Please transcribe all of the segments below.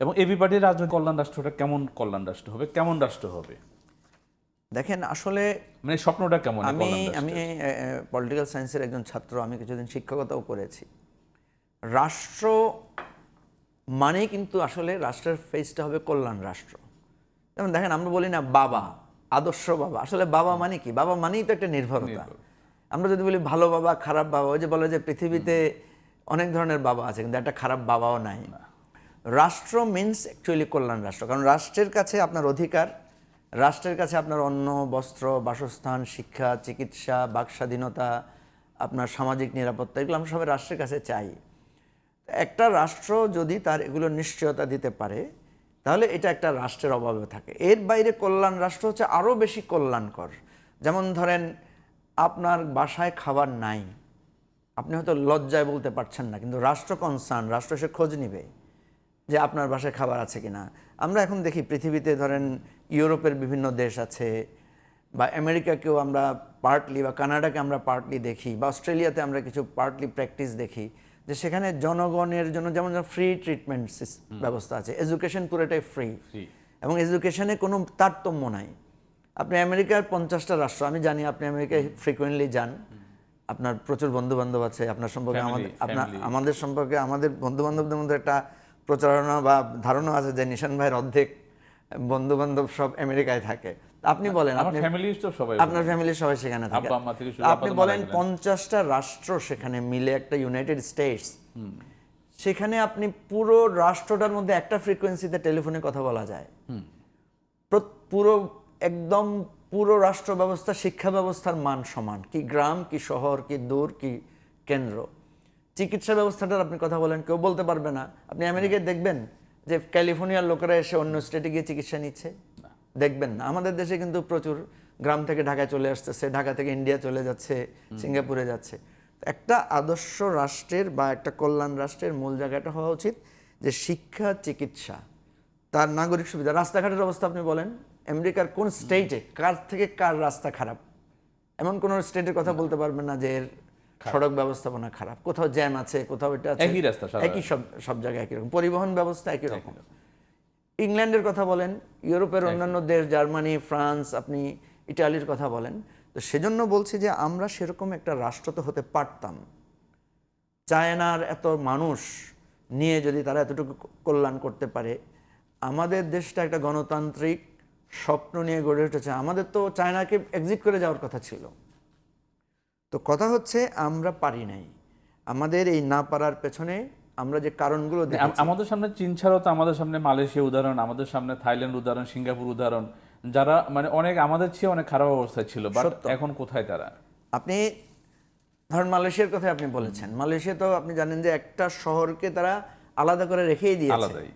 এবং এবি পার্টির রাজনৈতিক কল্যাণ রাষ্ট্রটা কেমন কল্যাণ রাষ্ট্র হবে? কেমন রাষ্ট্র হবে? দেখেন আসলে মানে স্বপ্নটা কেমন আমি আমি পলিটিক্যাল সায়েন্সের একজন ছাত্র আমি কিছুদিন শিক্ষকতাও করেছি। রাষ্ট্র মানে কিন্তু আসলে রাষ্ট্রের ফেসটা হবে কল্যাণ রাষ্ট্র। যেমন দেখেন আমরা বলি না বাবা আদর্শ বাবা। আসলে বাবা মানে কি? বাবা মানেই তো একটা নির্ভরতা। আমরা যদি বলি ভালো বাবা খারাপ বাবা ওই যে বলে যে পৃথিবীতে অনেক ধরনের বাবা আছে কিন্তু একটা খারাপ বাবাও নাই। রাষ্ট্র মিনস অ্যাকচুয়ালি কল্যাণ রাষ্ট্র। কারণ রাষ্ট্রের কাছে আপনার অধিকার, রাষ্ট্রের কাছে আপনার অন্ন, বস্ত্র, বাসস্থান, শিক্ষা, চিকিৎসা, বাক স্বাধীনতা, আপনার সামাজিক নিরাপত্তা, এগুলো আমরা সবাই রাষ্ট্রের কাছে চাই। একটা রাষ্ট্র যদি তার এগুলো নিশ্চয়তা দিতে পারে, তাহলে এটা একটা রাষ্ট্রের অভাবে থাকে। এর বাইরে কল্যাণ রাষ্ট্র হচ্ছে আরও বেশি কল্যাণকর। যেমন ধরেন, আপনার বাসায় খাবার নাই। আপনি হয়তো লজ্জায় বলতে পারছেন না, কিন্তু রাষ্ট্র কনসার্ন রাষ্ট্র সে খোঁজ নিবে। যে আপনার বাসায় খাবার আছে কিনা। আমরা এখন দেখি পৃথিবীতে ধরেন ইউরোপের বিভিন্ন দেশ আছে বা আমেরিকাকেও আমরা পার্টলি বা কানাডাকে আমরা পার্টলি দেখি বা অস্ট্রেলিয়াতে আমরা কিছু পার্টলি প্র্যাকটিস দেখি যে সেখানে জনগণের জন্য যেমন ফ্রি ট্রিটমেন্ট ব্যবস্থা আছে। এডুকেশন পুরোটাই ফ্রি এবং এডুকেশনে কোনো তারতম্য নাই। আপনি আমেরিকার পঞ্চাশটা রাষ্ট্র আমি জানি আপনি আমেরিকায় ফ্রিকুয়েন্টলি যান। আপনার প্রচুর বন্ধু বান্ধব আছে। আপনার সম্পর্কে আমাদের আপনার আমাদের সম্পর্কে আমাদের বন্ধু বান্ধবদের মধ্যে একটা প্রচারণা বা ধারণা আছে যে নিশান ভাইয়ের অর্ধেক বন্ধু বান্ধব সব আমেরিকায় থাকে। আপনি বলেন আমার আপনি ফ্যামিলি সবাই আপনার ফ্যামিলির সবাই সেখানে থাকে। আপনি বলেন পঞ্চাশটা রাষ্ট্র সেখানে মিলে একটা ইউনাইটেড স্টেটস সেখানে আপনি পুরো রাষ্ট্রটার মধ্যে একটা ফ্রিকোয়েন্সিতে টেলিফোনে কথা বলা যায়। পুরো একদম পুরো রাষ্ট্র ব্যবস্থা শিক্ষা ব্যবস্থার মান সমান। কি গ্রাম কি শহর কি দূর কি কেন্দ্র। চিকিৎসা ব্যবস্থাটার আপনি কথা বলেন কেউ বলতে পারবে না। আপনি আমেরিকায় দেখবেন যে ক্যালিফোর্নিয়ার লোকেরা এসে অন্য স্টেটে গিয়ে চিকিৎসা নিচ্ছে? দেখবেন না। আমাদের দেশে কিন্তু প্রচুর গ্রাম থেকে ঢাকায় চলে আসতেছে ঢাকা থেকে ইন্ডিয়া চলে যাচ্ছে সিঙ্গাপুরে যাচ্ছে। একটা আদর্শ রাষ্ট্রের বা একটা কল্যাণ রাষ্ট্রের মূল জায়গাটা হওয়া উচিত যে শিক্ষা চিকিৎসা তার নাগরিক সুবিধা। রাস্তাঘাটের অবস্থা আপনি বলেন আমেরিকার কোন স্টেটে কার থেকে কার রাস্তা খারাপ? এমন কোন স্টেটের কথা বলতে পারবেন না যে এর সড়ক ব্যবস্থাপনা খারাপ। কোথাও জ্যাম আছে কোথাও এটা আছে। একই রাস্তা একই সব সব জায়গায় একই রকম। পরিবহন ব্যবস্থা একই রকম। ইংল্যান্ডের কথা বলেন ইউরোপের অন্যান্য দেশ জার্মানি ফ্রান্স আপনি ইটালির কথা বলেন। তো সেজন্য বলছি যে আমরা সেরকম একটা রাষ্ট্র তো হতে পারতাম। চায়নার এত মানুষ নিয়ে যদি তারা এতটুকু কল্যাণ করতে পারে আমাদের দেশটা একটা গণতান্ত্রিক স্বপ্ন নিয়ে গড়ে উঠেছে। আমাদের তো চায়নাকে এক্সিট করে যাওয়ার কথা ছিল। তো কথা হচ্ছে আমরা পারি নাই। আমাদের এই না পারার পেছনে আমরা যে কারণগুলো আমাদের সামনে চীন ছাড়াও তো আমাদের সামনে মালয়েশিয়া উদাহরণ আমাদের সামনে থাইল্যান্ড উদাহরণ সিঙ্গাপুর উদাহরণ যারা মানে অনেক আমাদের চেয়ে অনেক খারাপ অবস্থায় ছিল বাট এখন কোথায় তারা? আপনি ধরেন মালয়েশিয়ার কথা আপনি বলেছেন। মালয়েশিয়া তো আপনি জানেন যে একটা শহরকে তারা আলাদা করে রেখেই দিয়েছে। আলাদাই।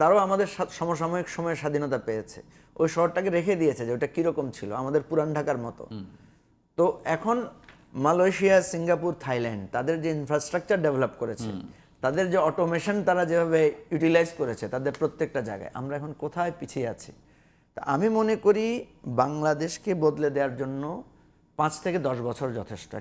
তারাও আমাদের সমসাময়িক সময়ে স্বাধীনতা পেয়েছে। ওই শহরটাকে রেখে দিয়েছে যে ওটা কীরকম ছিল আমাদের পুরান ঢাকার মতো। তো এখন মালয়েশিয়া সিঙ্গাপুর থাইল্যান্ড তাদের যে ইনফ্রাস্ট্রাকচার ডেভেলপ করেছে তাদের যে অটোমেশন তারা যেভাবে ইউটিলাইজ করেছে তাদের প্রত্যেকটা জায়গায় আমরা এখন কোথায় পিছিয়ে আছি? তা আমি মনে করি বাংলাদেশকে বদলে দেওয়ার জন্য পাঁচ থেকে দশ বছর যথেষ্ট।